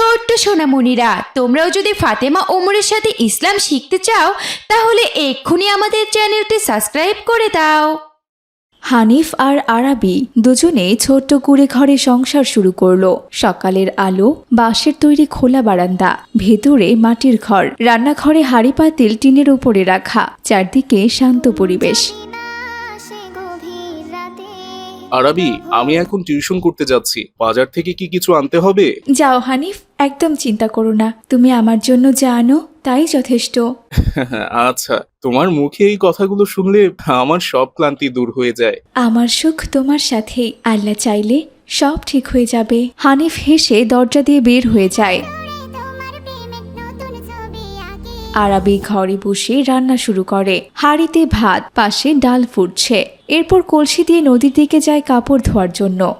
ছোট্ট সোনামণিরা, তোমরাও যদি ফাতেমা ওমরের সাথে ইসলাম শিখতে চাও, তাহলে এক্ষুনি আমাদের চ্যানেলটি সাবস্ক্রাইব করে দাও। হানিফ আর আরাবি দুজনে ছোট্ট কুড়ে ঘরে সংসার শুরু করল। সকালের আলো, বাঁশের তৈরি খোলা বারান্দা, ভেতরে মাটির ঘর, রান্নাঘরে হাড়ি পাতিল টিনের উপরে রাখা, চারদিকে শান্ত পরিবেশ। আরবি আমি এখন টিউশন করতে যাচ্ছি। বাজার থেকে কি কিছু আনতে হবে? যাও হানিফ একদম চিন্তা করো না। তুমি আমার জন্য যা আনো তাই যথেষ্ট। আচ্ছা তোমার মুখে এই কথাগুলো শুনলে আমার সব ক্লান্তি দূর হয়ে যায়। আমার সুখ তোমার সাথেই। আল্লাহ চাইলে সব ঠিক হয়ে যাবে। হানিফ হেসে দরজা দিয়ে বের হয়ে যায়। আরাবি ঘরে বসে রান্না শুরু করে। হাঁড়িতে ভাত পাশে ডাল ফুটছে। এরপর কলসি দিয়ে নদীর দিকে যায় কাপড় ধোয়ার জন্য।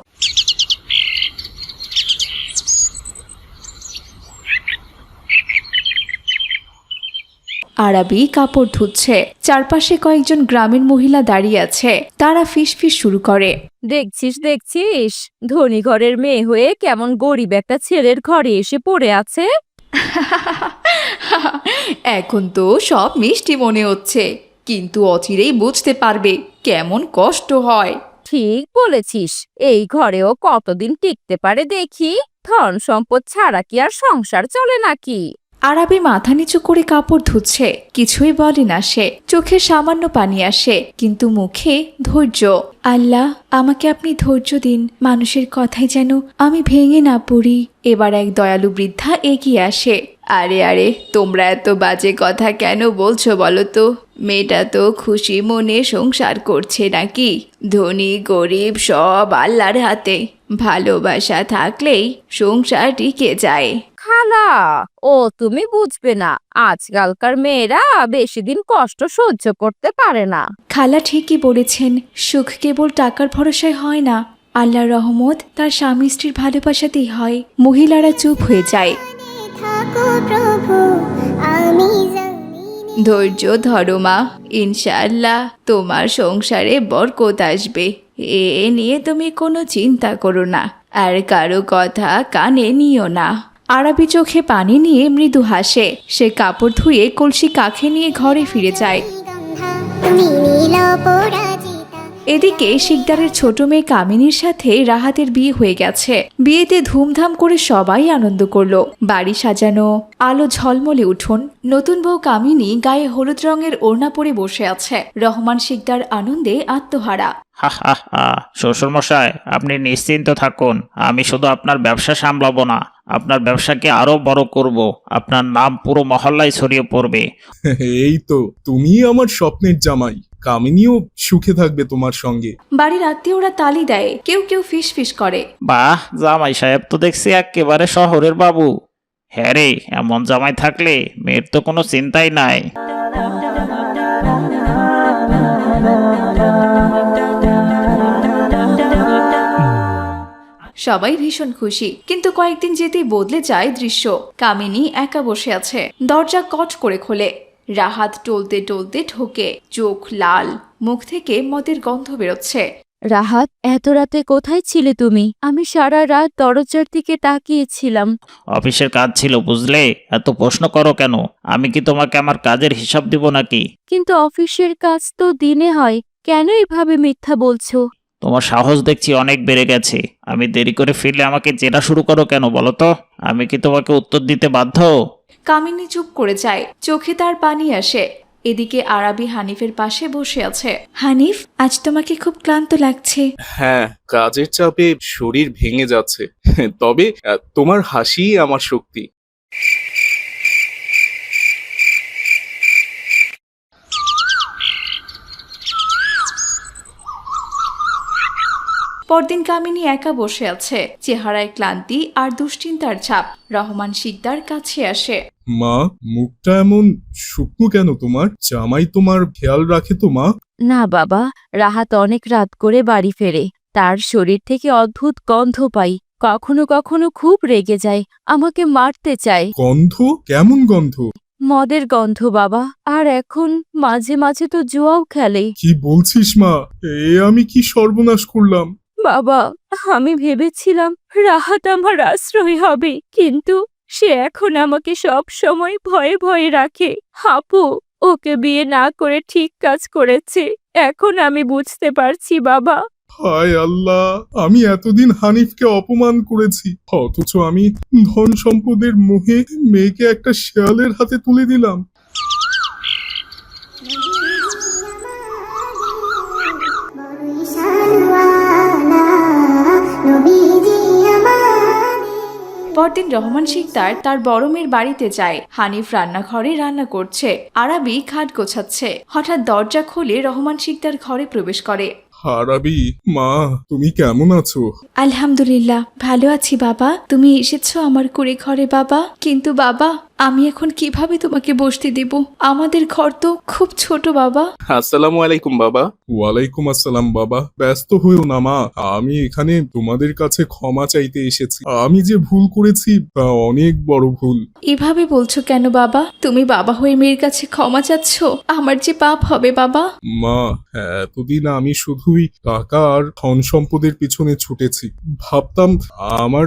আরাবি কাপড় ধুচ্ছে। চারপাশে কয়েকজন গ্রামের মহিলা দাঁড়িয়ে আছে। তারা ফিস ফিস শুরু করে। দেখছিস দেখছিস? ধনী ঘরের মেয়ে হয়ে কেমন গরিব একটা ছেলের ঘরে এসে পড়ে আছে? এখন তো সব মিষ্টি মনে হচ্ছে। কিন্তু অচিরেই বুঝতে পারবে কেমন কষ্ট হয়। ঠিক বলেছিস। এই ঘরেও কতদিন টিকতে পারে দেখি? ধন সম্পদ ছাড়া কি আর সংসার চলে নাকি? আরাবি মাথা নিচু করে কাপড় ধুচ্ছে, কিছুই বলে না সে। চোখে সামান্য পানি আসে, কিন্তু মুখে ধৈর্য। আল্লাহ, আমাকে আপনি ধৈর্য দিন। মানুষের কথাই যেন আমি ভেঙে না পড়ি। এবার এক দয়ালু বৃদ্ধা এগিয়ে আসে। আরে আরে, তোমরা এত বাজে কথা কেন বলছো বলো তো? মেয়েটা তো খুশি মনে সংসার করছে নাকি? ধনী, গরিব, সব আল্লাহর হাতে। ভালোবাসা থাকলেই সংসার টিকে যায়। খালা ও তুমি বুঝবে না আজকালকার মেয়েরা বেশি দিন কষ্ট সহ্য করতে পারে না। খালা ঠিকই বলেছেন সুখ কেবল টাকার ভরসায় হয় না আল্লাহর রহমত তার স্বামী স্ত্রীর ভালোবাসাতেই হয়। মহিলারা চুপ হয়ে যায়। থাকো প্রভু আমি জমিনে ধৈর্য ধরো মা ইনশাআল্লাহ তোমার সংসারে বরকত আসবে। এ নিয়ে তুমি কোনো চিন্তা করো না, আর কারও কথা কানে নিও না। আরাবি চোখে পানি নিয়ে মৃদু হাসে, সে কাপড় ধুয়ে কলসি কাখে নিয়ে ঘরে ফিরে যায়। এদিকে শিকদারের ছোট মেয়ে কামিনীর সাথে রাহাতের বিয়ে হয়ে গেছে। বিয়েতে ধুমধাম করে সবাই আনন্দ করল। বাড়ি সাজানো আলো ঝলমলে উঠোন নতুন বউ কামিনী গায়ে হলুদ রঙের ওড়না পরে বসে আছে। রহমান শিকদার আনন্দে আত্মহারা। হা হা হা শ্বশুরমশাই আপনি নিশ্চিন্ত থাকুন আমি শুধু আপনার ব্যবসা সামলাবো না আপনার ব্যবসাকে আরও বড় করব আপনার নাম পুরো মহল্লায় ছড়িয়ে পড়বে। এই তো তুমি আমার স্বপ্নের জামাই। কামিনীও সুখে থাকবে তোমার সঙ্গে। বাড়ির আত্মীয়রা তালি দেয় কেউ কেউ ফিস ফিস করে। বাহ জামাই সাহেব তো দেখছি একেবারে শহরের বাবু। হ্যাঁ রে এমন জামাই থাকলে মেয়ের তো কোনো চিন্তাই নাই। সবাই ভীষণ খুশি কিন্তু কয়েকদিন যেতেই বদলে যায় দৃশ্য। কামিনী একা বসে আছে দরজা কট করে খোলে। রাহাত টলতে টলতে ঢোকে চোখ লাল মুখ থেকে মদের গন্ধ বেরোচ্ছে। রাহাত এত রাতে কোথায় ছিলে তুমি? আমি সারা রাত দরজার দিকে তাকিয়েছিলাম। অফিসের কাজ ছিল বুঝলে? এত প্রশ্ন করো কেন? আমি কি তোমাকে আমার কাজের হিসাব দিব নাকি? কিন্তু অফিসের কাজ তো দিনে হয়। কেন এভাবে মিথ্যা বলছো? তোমার সাহস দেখছি অনেক বেড়ে গেছে। আমি দেরি করে ফিরলে আমাকে জেরা শুরু করো কেন বলো তো? আমি কি তোমাকে উত্তর দিতে বাধ্য? কামিনী চুপ করে যায়। চোখে তার পানি আসে। এদিকে আরাবি হানিফের পাশে বসে আছে। হানিফ, আজ তোমাকে খুব ক্লান্ত লাগছে। হ্যাঁ কাজের চাপে শরীর ভেঙে যাচ্ছে। তবে তোমার হাসিই আমার শক্তি। পরদিন কামিনী একা বসে আছে। চেহারায় ক্লান্তি আর দুশ্চিন্তার ছাপ। রহমান শিকদার কাছে আসে। মা মুখটা এমন শুকনো কেন তোমার? জামাই তোমার খেয়াল রাখে তো মা? না বাবা রাহাত অনেক রাত করে বাড়ি ফেরে। তার শরীর থেকে অদ্ভুত গন্ধ পাই। কখনো কখনো খুব রেগে যায়। আমাকে মারতে চায়। গন্ধ? কেমন গন্ধ? মদের গন্ধ বাবা। আর এখন মাঝে মাঝে তো জুয়াও খেলে। কি বলছিস মা? এ আমি কি সর্বনাশ করলাম? বাবা, আমি ভেবেছিলাম রাহাত আমার আশ্রয় হবে, কিন্তু সে এখন আমাকে সব সময় ভয়ে ভয়ে রাখে। হাপু ওকে বিয়ে না করে ঠিক কাজ করেছে। এখন আমি বুঝতে পারছি, বাবা। হায় আল্লাহ, আমি এতদিন হানিফকে অপমান করেছি। অথচ আমি ধন সম্পদের মোহে মেয়েকে একটা শেয়ালের হাতে তুলে দিলাম। পরদিন রহমান শিকদার তার বড় মেয়ের বাড়িতে যায়। হানিফ রান্নাঘরে রান্না করছে। আরাবি খাট গোছাচ্ছে। হঠাৎ দরজা খুলে রহমান শিকদার ঘরে প্রবেশ করে। হারাবি মা তুমি কেমন আছো? আলহামদুলিল্লাহ ভালো আছি বাবা। তুমি এসেছ আমার কুড়ে ঘরে বাবা। কিন্তু বাবা আমি এখন কীভাবে তোমাকে বসতে দেব? আমাদের ঘর তো খুব ছোট বাবা। আসসালামু আলাইকুম বাবা। ওয়ালাইকুম আসসালাম বাবা। ব্যস্ত হইও না মা। আমি এখানে তোমাদের কাছে ক্ষমা চাইতে এসেছি। আমি যে ভুল করেছি তা অনেক বড় ভুল। এভাবে বলছো কেন বাবা? তুমি বাবা হয়ে মেয়ের কাছে ক্ষমা চাচ্ছ? আমার যে পাপ হবে বাবা। মা এতদিন আমি শুধুই টাকা আর ধন সম্পদের পিছনে ছুটেছি। ভাবতাম আমার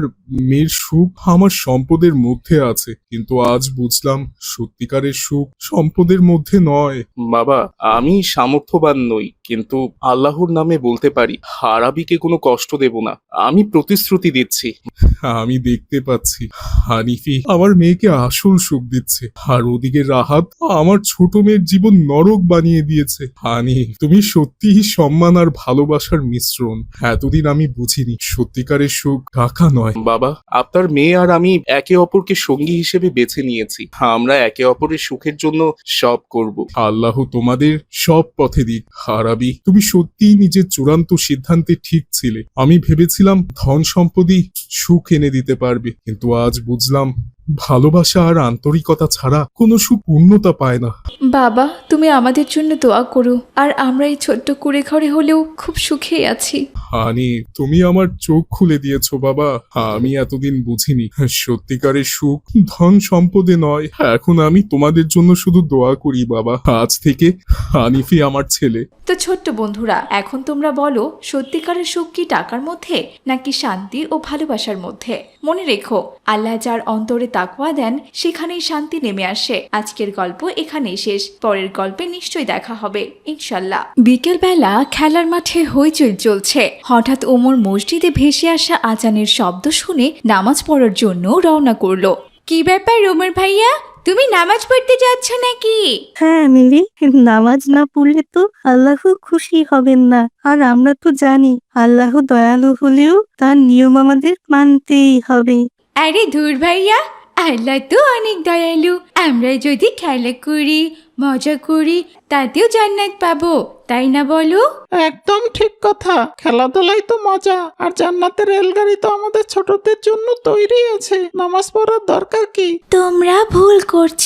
মেয়ের সুখ আমার সম্পদের মধ্যে আছে। কিন্তু আজ বুঝলাম সত্যিকারের সুখ সম্পদের মধ্যে নয়। বাবা আমি সামর্থ্যবান নই। কিন্তু আল্লাহর নামে বলতে পারি হারাবিকে কোনো কষ্ট দেব না। আমি প্রতিশ্রুতি দিচ্ছি। আমি দেখতে পাচ্ছি হানিফি আমার মেয়েকে আসল সুখ দিচ্ছে আর ওদিকে রাহাত আমার ছোট মেয়ের জীবন নরক বানিয়ে দিয়েছে। হানি তুমি সত্যিই সম্মান আর ভালোবাসার মিশ্রণ। এতদিন আমি বুঝিনি সত্যিকারের সুখ টাকা নয়। বাবা আপনার মেয়ে আর আমি একে অপরকে সঙ্গী হিসেবে বেছে নিয়েছি। আমরা একে অপরের সুখের জন্য সব করব। আল্লাহ তোমাদের সব পথে দিক। হারাবি তুমি সত্যিই নিজের চূড়ান্ত সিদ্ধান্তে ঠিক ছিলে। আমি ভেবেছিলাম ধন সম্পদই সুখ এনে দিতে পারবে, কিন্তু আজ বুঝলাম ভালোবাসা আর আন্তরিকতা ছাড়া কোনো সুখ পূর্ণতা পায় না। বাবা তুমি আমাদের জন্য দোয়া করো আর আমরা এই ছোট্ট কুড়ে ঘরে হলেও খুব সুখে আছি। হানি তুমি আমার চোখ খুলে দিয়েছ বাবা। আমি এতদিন বুঝিনি সত্যিকারের সুখ ধন সম্পদে নয়। এখন আমি তোমাদের জন্য শুধু দোয়া করি বাবা। আজ থেকে হানিফি আমার ছেলে। তো ছোট্ট বন্ধুরা এখন তোমরা বলো সত্যিকারের সুখ কি টাকার মধ্যে নাকি শান্তি ও ভালোবাসার মধ্যে? মনে রেখো আল্লাহ যার অন্তরে তাকওয়া দেন সেখানেই শান্তি নেমে আসে। আজকের গল্প এখানেই শেষ। পরের গল্পে নিশ্চয়ই দেখা হবে। ইনশাল্লাহ। বিকেলবেলা খেলার মাঠে হইচই চলছে। হঠাৎ ওমর মসজিদে ভেসে আসা আজানের শব্দ শুনে নামাজ পড়ার জন্য রওনা করল। কি ব্যাপার ওমর ভাইয়া? তুমি নামাজ পড়তে যাচ্ছ নাকি? হ্যাঁ মিলি। নামাজ না পড়লে তো আল্লাহ খুশি হবেন না। আর আমরা তো জানি আল্লাহ দয়ালু হলেও তার নিয়ম আমাদের মানতেই হবে। আরে ধুর ভাইয়া আল্লাহ তো অনেক দয়ালু। আমরা যদি খেলা করি মজা করি তাতেও জান্নাত পাবো তাই না বলো? একদম ঠিক কথা। খেলাধুলাই তো মজা আর জান্নাতের রেলগাড়ি তো আমাদের ছোটদের জন্য তৈরি আছে। নামাজ পড়ার দরকার কি? তোমরা ভুল করছ।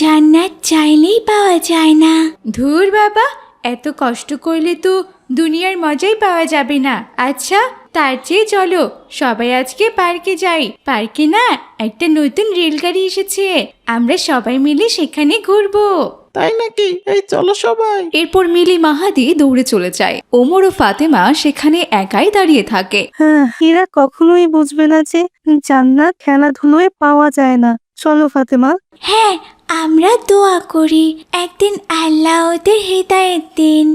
জান্নাত চাইলেই পাওয়া যায় না। ধুর বাবা এত কষ্ট করলে তো দুনিয়ার মজাই পাওয়া যাবে না। আচ্ছা তার চেয়ে চলো সবাই আজকে পার্কে যাই। পার্কে না একটা নতুন রেলগাড়ি এসেছে। আমরা সবাই মিলে সেখানে ঘুরবো। তাই নাকি? এই চলো সবাই। এরপর মিলি মাহাদি দৌড়ে চলে যায়। ওমর ও ফাতেমা সেখানে একাই দাঁড়িয়ে থাকে। হ্যাঁ এরা কখনোই বুঝবে না যে জান্নাত খেলাধুলোয় পাওয়া যায় না। চলো ফাতেমা। হ্যাঁ আমরা দোয়া করি। একদিন আল্লাহ ওদের হৃদায়ত দিন।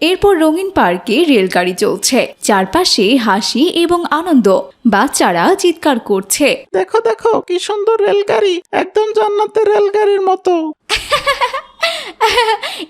এরপর রঙিন পার্কে রেলগাড়ি চলছে। চারপাশে হাসি এবং আনন্দ। বাচ্চারা চিৎকার করছে। দেখো দেখো কি সুন্দর রেলগাড়ি। একদম জান্নাতের রেলগাড়ির মতো।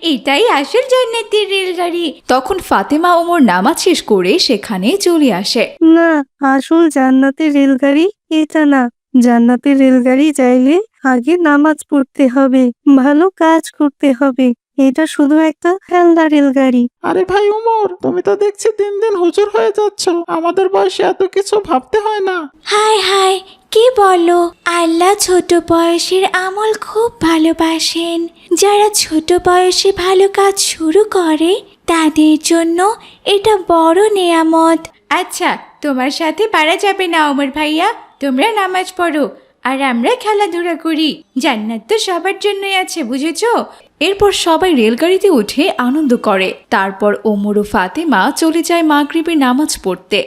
এটাই আসল জান্নাতের রেলগাড়ি। তখন ফাতেমা ওমর নামাজ শেষ করে সেখানে চলে আসে। না আসল জান্নাতের রেলগাড়ি এটা না। জান্নাতের রেলগাড়ি চাইলে আগে নামাজ পড়তে হবে ভালো কাজ করতে হবে। এটা শুধু একটা খেলনা রেলগাড়ি। আরে ভাই উমর তুমি তো দেখছি দিন দিন হুজুর হয়ে যাচ্ছ। আমাদের বয়সে এত কিছু ভাবতে হয় না। হায় হায় কি বলো? আল্লাহ ছোট বয়সের আমল খুব ভালোবাসেন। যারা ছোট বয়সে ভালো কাজ শুরু করে তাদের জন্য এটা বড় নেয়ামত। আচ্ছা তোমার সাথে পারা যাবে না ওমর ভাইয়া। তোমরা নামাজ পড়ো আর আমরা খেলাধুলা করি। জান্নাত তো সবার জন্যই আছে বুঝেছ? এরপর সবাই রেলগাড়িতে উঠে আনন্দ করে। তারপর ওমর ও ফাতেমা চলে যায় মাগরিবের নামাজ পড়তে।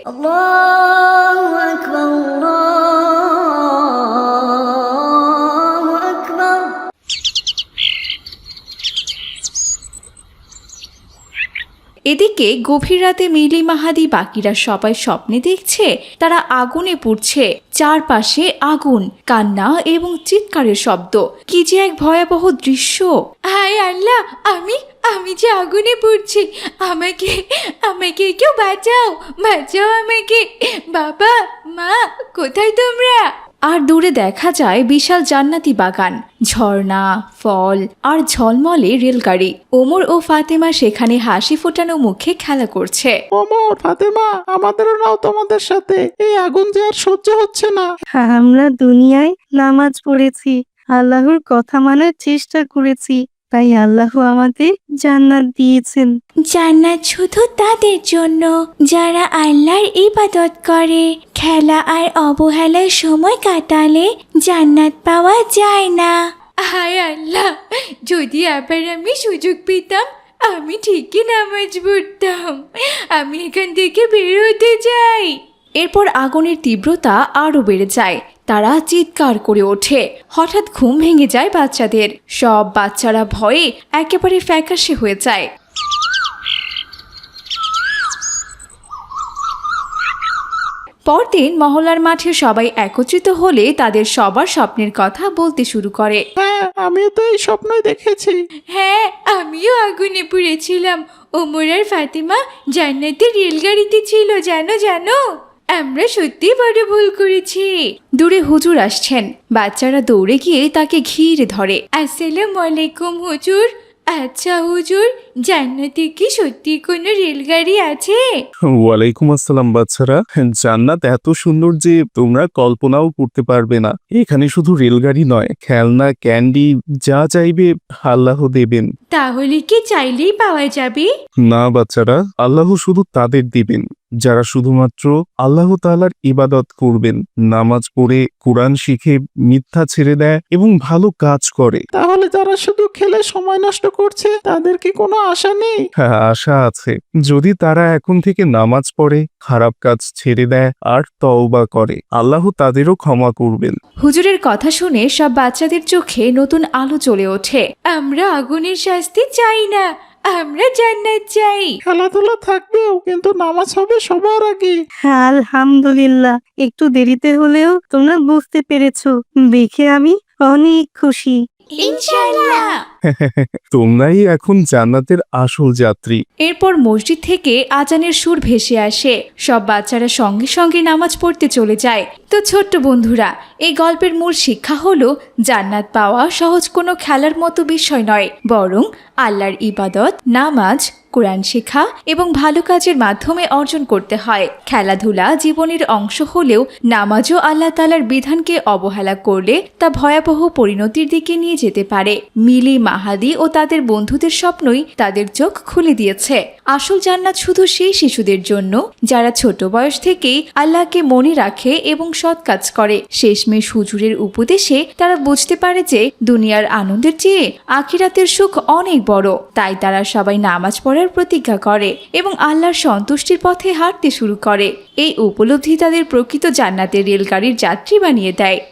এদিকে গভীর রাতে মিলি মাহাদি বাকিরা সবাই স্বপ্নে দেখছে তারা আগুনে পুড়ছে, চারপাশে আগুন, কান্না এবং চিৎকারের শব্দ। কি যে এক ভয়াবহ দৃশ্য। হায় আল্লাহ, আমি আমি যে আগুনে পড়ছি, আমাকে আমাকে কেউ বাঁচাও বাঁচাও আমাকে। বাবা, মা, কোথায় তোমরা? আর দূরে দেখা যায় বিশাল জান্নাতি বাগান ঝর্ণা ফল আর ঝলমলে রেলগাড়ি। ওমর ও ফাতেমা সেখানে হাসি ফোটানো মুখে খেলা করছে। ওমর ফাতেমা আমাদেরও নাও তোমাদের সাথে। এই আগুন যে আর সহ্য হচ্ছে না। আমরা দুনিয়ায় নামাজ পড়েছি আল্লাহর কথা মানার চেষ্টা করেছি। তাই আল্লাহ আমাদের জান্নাত দিয়েছেন। জান্নাত শুধু তাদের জন্য যারা আল্লাহর ইবাদত করে খেলা আর অবহেলার সময় কাটালে জান্নাত পাওয়া যায় না। হায় আল্লাহ যদি আবার আমি সুযোগ পেতাম আমি ঠিকই নামাজ পড়তাম। আমি এখান থেকে বের হতে চাই। এরপর আগুনের তীব্রতা আরও বেড়ে যায়। তারা চিৎকার করে ওঠে। হঠাৎ ঘুম ভেঙে যায় বাচ্চাদের। সব বাচ্চারা ভয়ে একেবারে ফ্যাকাশে হয়ে যায়। পরদিন মহলার মাঠে সবাই একত্রিত হলে তাদের সবার স্বপ্নের কথা বলতে শুরু করে। হ্যাঁ আমিও তো এই স্বপ্নই দেখেছি। হ্যাঁ আমিও আগুনে পুড়েছিলাম। ওমর আর ফাতিমা জান্নাতের রেলগাড়িতে ছিল জানো জানো? আমরা সত্যি বড় ভুল করেছি। দূরে হুজুর আসছেন। বাচ্চারা দৌড়ে গিয়ে তাকে ঘিরে ধরে। আসসালাম আলাইকুম হুজুর। আচ্ছা হুজুর জান্নাতে কি সত্যি কোনো রেলগাড়ি আছে? ওয়ালাইকুম আসসালাম বাচ্চারা। জান্নাত এত সুন্দর যে তোমরা কল্পনাও করতে পারবে না। এখানে শুধু রেলগাড়ি নয় খেলনা ক্যান্ডি যা চাইবে আল্লাহ দেবেন। তাহলে কি চাইলেই পাওয়া যাবে? না বাচ্চারা আল্লাহ শুধু তাদের দিবেন। যারা শুধুমাত্র আল্লাহ তালার ইবাদত করবেন নামাজ পড়ে কোরআন শিখে মিথ্যা ছেড়ে দেয় এবং ভালো কাজ করে। তাহলে যারা শুধু খেলে সময় নষ্ট করছে তাদের কি কোনো আশা নেই। হ্যাঁ আশা আছে। যদি তারা এখন থেকে নামাজ পড়ে খারাপ কাজ ছেড়ে দেয় আর তওবা করে আল্লাহ তাদেরও ক্ষমা করবেন। হুজুরের কথা শুনে সব বাচ্চাদের চোখে নতুন আলো চলে ওঠে। আমরা আগুনের শাস্তি চাই না আমরা জান্নাত চাই। খেলাধুলা থাকবেও কিন্তু নামাজ হবে সবার আগে। হ্যাঁ আলহামদুলিল্লাহ। একটু দেরিতে হলেও তোমরা বুঝতে পেরেছ। দেখে আমি অনেক খুশি। ইনশাআল্লাহ। তোমরাই এখন জান্নাতের আসল যাত্রী। এরপর মসজিদ থেকে আজানের সুর ভেসে আসে। সব বাচ্চারা সঙ্গে সঙ্গে নামাজ পড়তে চলে যায়। তো ছোট্ট বন্ধুরা, এই গল্পের মূল শিক্ষা হলো, জান্নাত পাওয়া সহজ কোনো খেলার মতো বিষয় নয়, বরং আল্লাহর ইবাদত, নামাজ, কোরআন শেখা এবং ভালো কাজের মাধ্যমে অর্জন করতে হয়। খেলাধুলা জীবনের অংশ হলেও নামাজও আল্লাহ তালার বিধানকে অবহেলা করলে তা ভয়াবহ পরিণতির দিকে নিয়ে যেতে পারে। মিলি মাহাদি ও তাদের বন্ধুদের স্বপ্নই তাদের চোখ খুলে দিয়েছে। আসল জান্নাত শুধু সেই শিশুদের জন্য, যারা ছোট বয়স থেকেই আল্লাহকে মনে রাখে এবং সৎ কাজ করে। শেষমেশ হুজুরের উপদেশে তারা বুঝতে পারে যে, দুনিয়ার আনন্দের চেয়ে আখিরাতের সুখ অনেক বড়। তাই তারা সবাই নামাজ পড়ার প্রতিজ্ঞা করে এবং আল্লাহর সন্তুষ্টির পথে হাঁটতে শুরু করে। এই উপলব্ধি তাদের প্রকৃত জান্নাতের রেলগাড়ির যাত্রী বানিয়ে দেয়।